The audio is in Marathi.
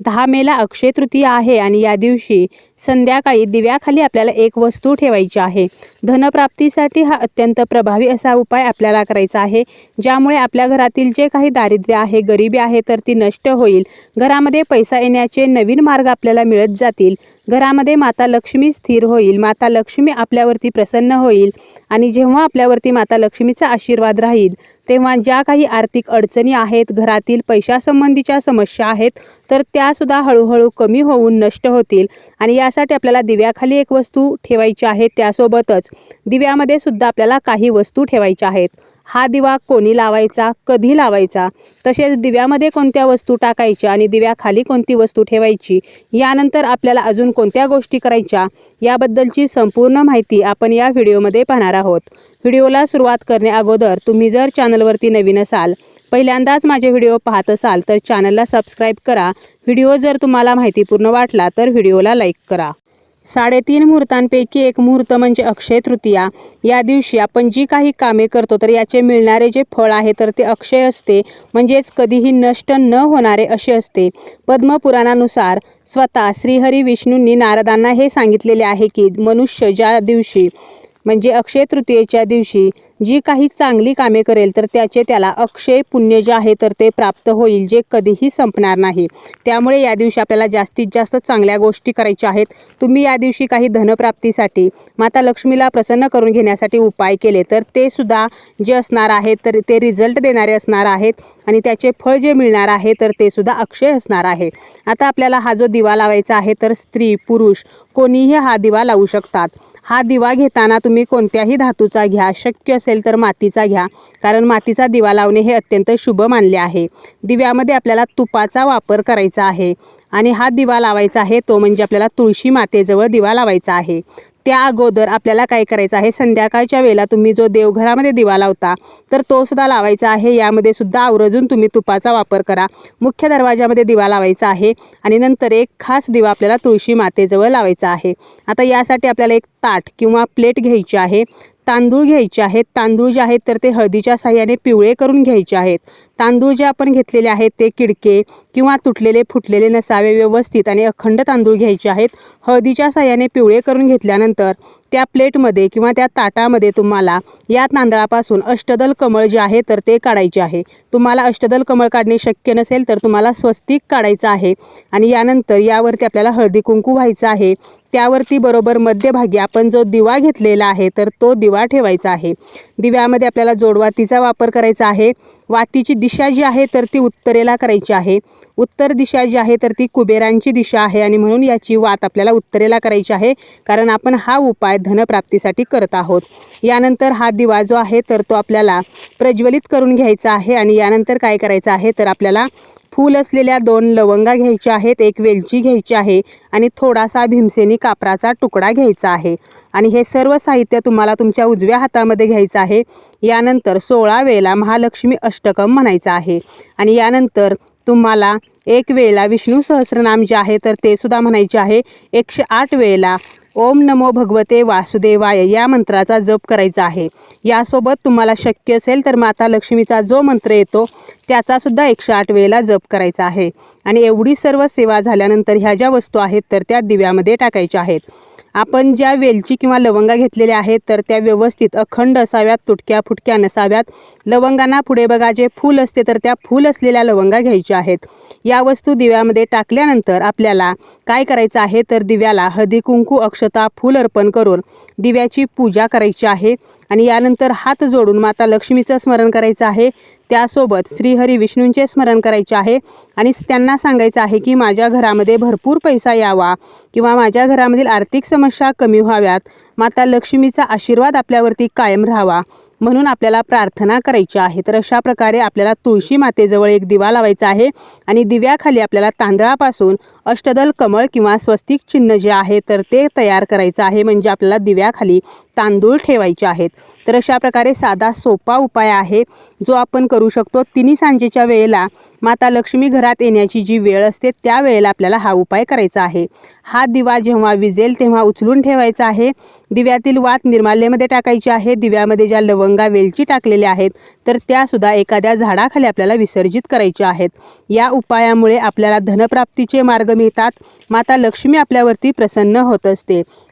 दहा मेला अक्षय तृतीया आहे आणि या दिवशी संध्याकाळी दिव्याखाली आपल्याला एक वस्तू ठेवायची आहे. धनप्राप्तीसाठी हा अत्यंत प्रभावी असा उपाय आपल्याला करायचा आहे ज्यामुळे आपल्या घरातील जे काही दारिद्र्य आहे गरिबी आहे तर ती नष्ट होईल. घरामध्ये पैसा येण्याचे नवीन मार्ग आपल्याला मिळत जातील. घरामध्ये माता लक्ष्मी स्थिर होईल. माता लक्ष्मी आपल्यावरती प्रसन्न होईल आणि जेव्हा आपल्यावरती माता लक्ष्मीचा आशीर्वाद राहील तेव्हा ज्या काही आर्थिक अडचणी आहेत घरातील पैशासंबंधीच्या समस्या आहेत तर त्यासुद्धा हळूहळू कमी होऊन नष्ट होतील. आणि यासाठी आपल्याला दिव्याखाली एक वस्तू ठेवायची आहे त्यासोबतच दिव्यामध्ये सुद्धा आपल्याला काही वस्तू ठेवायच्या आहेत. हा दिवा कोणी लावायचा कधी लावायचा तसेच दिव्यामध्ये कोणत्या वस्तू टाकायच्या आणि दिव्याखाली कोणती वस्तू ठेवायची यानंतर आपल्याला अजून कोणत्या गोष्टी करायच्या याबद्दलची संपूर्ण माहिती आपण या व्हिडिओमध्ये पाहणार आहोत. व्हिडिओला सुरुवात करण्या अगोदर तुम्ही जर चॅनलवरती नवीन असाल पहिल्यांदाच माझे व्हिडिओ पाहत असाल तर चॅनलला सबस्क्राईब करा. व्हिडिओ जर तुम्हाला माहितीपूर्ण वाटला तर व्हिडिओला लाईक करा. साडेतीन मुहूर्तांपैकी एक मुहूर्त म्हणजे अक्षय तृतीया. या दिवशी आपण जी काही कामे करतो तर याचे मिळणारे जे फळ आहे तर ते अक्षय असते. म्हणजेच कधीही नष्ट न होणारे असे असते. पद्मपुराणानुसार स्वतः श्रीहरी विष्णूंनी नारदांना हे सांगितलेले आहे की मनुष्य ज्या दिवशी म्हणजे अक्षय तृतीयेच्या दिवशी जी काही चांगली कामे करेल तर त्याचे त्याला अक्षय पुण्य जे आहे तर ते प्राप्त होईल जे कधीही संपणार नाही. त्यामुळे या दिवशी आपल्याला जास्तीत जास्त चांगल्या गोष्टी करायच्या आहेत. तुम्ही या दिवशी काही धनप्राप्तीसाठी माता लक्ष्मीला प्रसन्न करून घेण्यासाठी उपाय केले तर ते सुद्धा जे असणार आहे तर ते रिझल्ट देणारे असणार आहेत आणि त्याचे फळ जे मिळणार आहे तर ते सुद्धा अक्षय असणार आहे. आता आपल्याला हा जो दिवा लावायचा आहे तर स्त्री पुरुष कोणीही हा दिवा लावू शकतात. हा दिवा घेताना तुम्ही कोणत्याही धातूचा घ्या. शक्य असेल तर मातीचा घ्या. कारण मातीचा दिवा लावणे हे अत्यंत शुभ मानले आहे. दिव्यामध्ये आपल्याला तुपाचा वापर करायचा आहे. आणि हा दिवा लावायचा आहे तो म्हणजे आपल्याला तुळशी मातेजवळ दिवा लावायचा आहे. त्या अगोदर आपल्याला काय करायचं आहे? संध्याकाळच्या वेळेला तुम्ही जो देवघरामध्ये दिवा लावता तर तो सुद्धा लावायचा आहे. यामध्ये सुद्धा आवर्जून तुम्ही तुपाचा वापर करा. मुख्य दरवाजामध्ये दिवा लावायचा आहे आणि नंतर एक खास दिवा आपल्याला तुळशी मातेजवळ लावायचा आहे. आता यासाठी आपल्याला एक ताट किंवा प्लेट घ्यायची आहे. तांदूळ घ्यायचे आहेत. तांदूळ जे आहेत तर ते हळदीच्या साह्याने पिवळे करून घ्यायचे आहेत. तांदूळ जे आपण घेतलेले आहेत ते किडके किंवा तुटलेले फुटलेले नसावे व्यवस्थित आणि अखंड तांदूळ घ्यायचे आहेत. हळदीच्या साह्याने पिवळे करून घेतल्यानंतर त्या प्लेटमध्ये किंवा त्या ताटामध्ये तुम्हाला या तांदळापासून अष्टदल कमळ जे आहे तर ते काढायचे आहे. तुम्हाला अष्टदल कमळ काढणे शक्य नसेल तर तुम्हाला स्वस्तिक काढायचं आहे आणि यानंतर यावरती आपल्याला हळदी कुंकू व्हायचं आहे. त्यावरती बरोबर मध्यभागी आपण जो दिवा घेतलेला आहे तर तो दिवा ठेवायचा आहे. दिव्यामध्ये आपल्याला जोडवातीचा वापर करायचा आहे. वातीची दिशा जी आहे तर ती उत्तरेला करायची आहे. उत्तर दिशा जी आहे तर ती कुबेरांची दिशा आहे आणि म्हणून याची वात आपल्याला उत्तरेला करायची आहे कारण आपण हा उपाय धनप्राप्तीसाठी करत आहोत. यानंतर हा दिवा जो आहे तर तो आपल्याला प्रज्वलित करून घ्यायचा आहे आणि यानंतर काय करायचं आहे तर आपल्याला फूल असलेल्या दोन लवंगा घ्यायच्या आहेत एक वेलची घ्यायची आहे आणि थोडासा भीमसेनी कापराचा तुकडा घ्यायचा आहे. आणि हे सर्व साहित्य तुम्हाला तुमच्या उजव्या हातामध्ये घ्यायचं आहे. यानंतर सोळा वेळेला महालक्ष्मी अष्टकम म्हणायचं आहे. आणि यानंतर तुम्हाला एक वेळेला विष्णू सहस्रनाम जे आहे तर ते सुद्धा म्हणायचे आहे. एकशे आठ वेळेला ओम नमो भगवते वासुदेवाय या मंत्राचा जप करायचा आहे. यासोबत तुम्हाला शक्य असेल तर माता लक्ष्मीचा जो मंत्र येतो त्याचासुद्धा एकशे आठ वेळेला जप करायचा आहे. आणि एवढी सर्व सेवा झाल्यानंतर ह्या ज्या वस्तू आहेत तर त्या दिव्यामध्ये टाकायच्या आहेत. आपण ज्या वेलची किंवा लवंगा घेतलेल्या आहेत तर त्या व्यवस्थित अखंड असाव्यात तुटक्या फुटक्या नसाव्यात. लवंगांना पुढे बघा जे फूल असते तर त्या फूल असलेल्या लवंगा घ्यायच्या आहेत. या वस्तू दिव्यामध्ये टाकल्यानंतर आपल्याला काय करायचं आहे तर दिव्याला हळदी कुंकू अक्षता फूल अर्पण करून दिव्याची पूजा करायची आहे. आणि यानंतर हात जोडून माता लक्ष्मीचं स्मरण करायचं आहे. त्यासोबत श्रीहरी विष्णूंचे स्मरण करायचे आहे. आणि त्यांना सांगायचं आहे की माझ्या घरामध्ये भरपूर पैसा यावा किंवा माझ्या घरामधील आर्थिक समस्या कमी व्हाव्यात. माता लक्ष्मीचा आशीर्वाद आपल्यावरती कायम राहावा. म्हणून आपल्याला प्रार्थना करायची आहे. तर अशा प्रकारे आपल्याला तुळशी मातेजवळ एक दिवा लावायचा आहे आणि दिव्याखाली आपल्याला तांदळापासून अष्टदल कमळ किंवा स्वस्तिक चिन्ह जे आहे तर ते तयार करायचं आहे. म्हणजे आपल्याला दिव्याखाली तांदूळ ठेवायचे आहेत. तर अशा प्रकारे साधा सोपा उपाय आहे जो आपण करू शकतो. तिन्ही सांजेच्या वेळेला माता लक्ष्मी घरात येण्याची जी वेळ असते त्या वेळेला आपल्याला हा उपाय करायचा आहे. हा दिवा जेव्हा विजेल तेव्हा उचलून ठेवायचा आहे. दिव्यातील वात निर्माल्यमध्ये टाकायची आहे. दिव्यामध्ये ज्या लवंगा वेलची टाकलेल्या आहेत तर त्यासुद्धा एखाद्या झाडाखाली आपल्याला विसर्जित करायच्या आहेत. या उपायामुळे आपल्याला धनप्राप्तीचे मार्ग मिळतात. माता लक्ष्मी आपल्यावरती प्रसन्न होत असते.